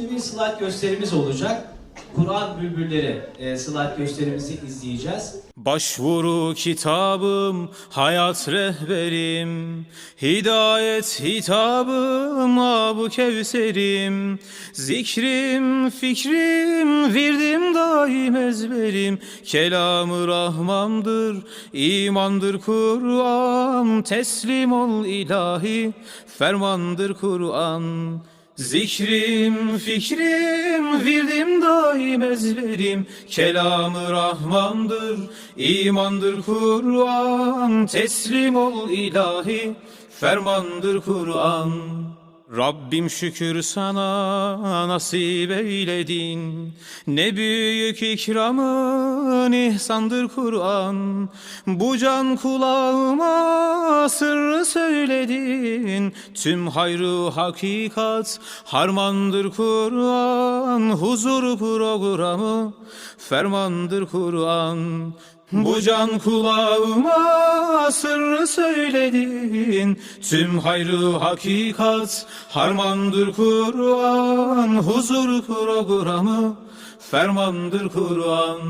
Şimdi bir slide gösterimiz olacak. Kur'an bülbülleri e, slide gösterimizi izleyeceğiz. Başvuru kitabım, hayat rehberim, hidayet hitabım, abu kevserim, zikrim, fikrim, virdim daim ezberim, kelamı rahmandır, imandır Kur'an, teslim ol ilahi, fermandır Kur'an. Zikrim, fikrim, virdim daim ezberim. Kelamı Rahmandır, imandır Kur'an. Teslim ol ilahi, fermandır Kur'an Rabbim şükür sana nasip eyledin. Ne büyük ikramın ihsandır Kur'an. Bu can kulağıma sırrı söyledin. Tüm hayrı hakikat harmandır Kur'an. Huzur programı fermandır Kur'an bu can kulağıma sırrı söyledin. Tüm hayrı hakikat harmandır Kur'an Huzur programı fermandır Kur'an.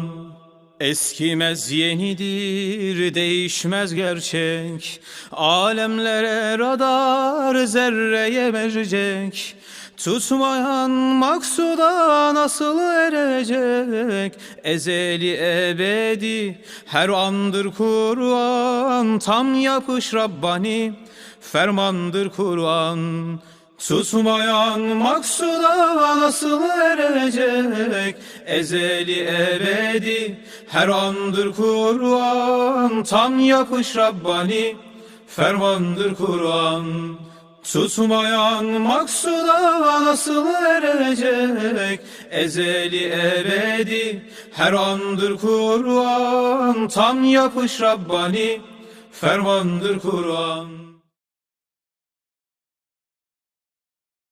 Eskimez yenidir değişmez gerçek. Alemlere radar zerreye mercek Tutmayan maksuda nasıl erecek? Ezeli ebedi her andır Kur'an Tam yapış Rabbani. Fermandır Kur'an. Tutmayan maksuda nasıl erecek? Ezeli ebedi her andır Kur'an Tam yapış Rabbani. Fermandır Kur'an Tutmayan maksuda nasıl erecek? Ezeli ebedi her andır Kur'an. Tam yapış Rabbani fermandır Kur'an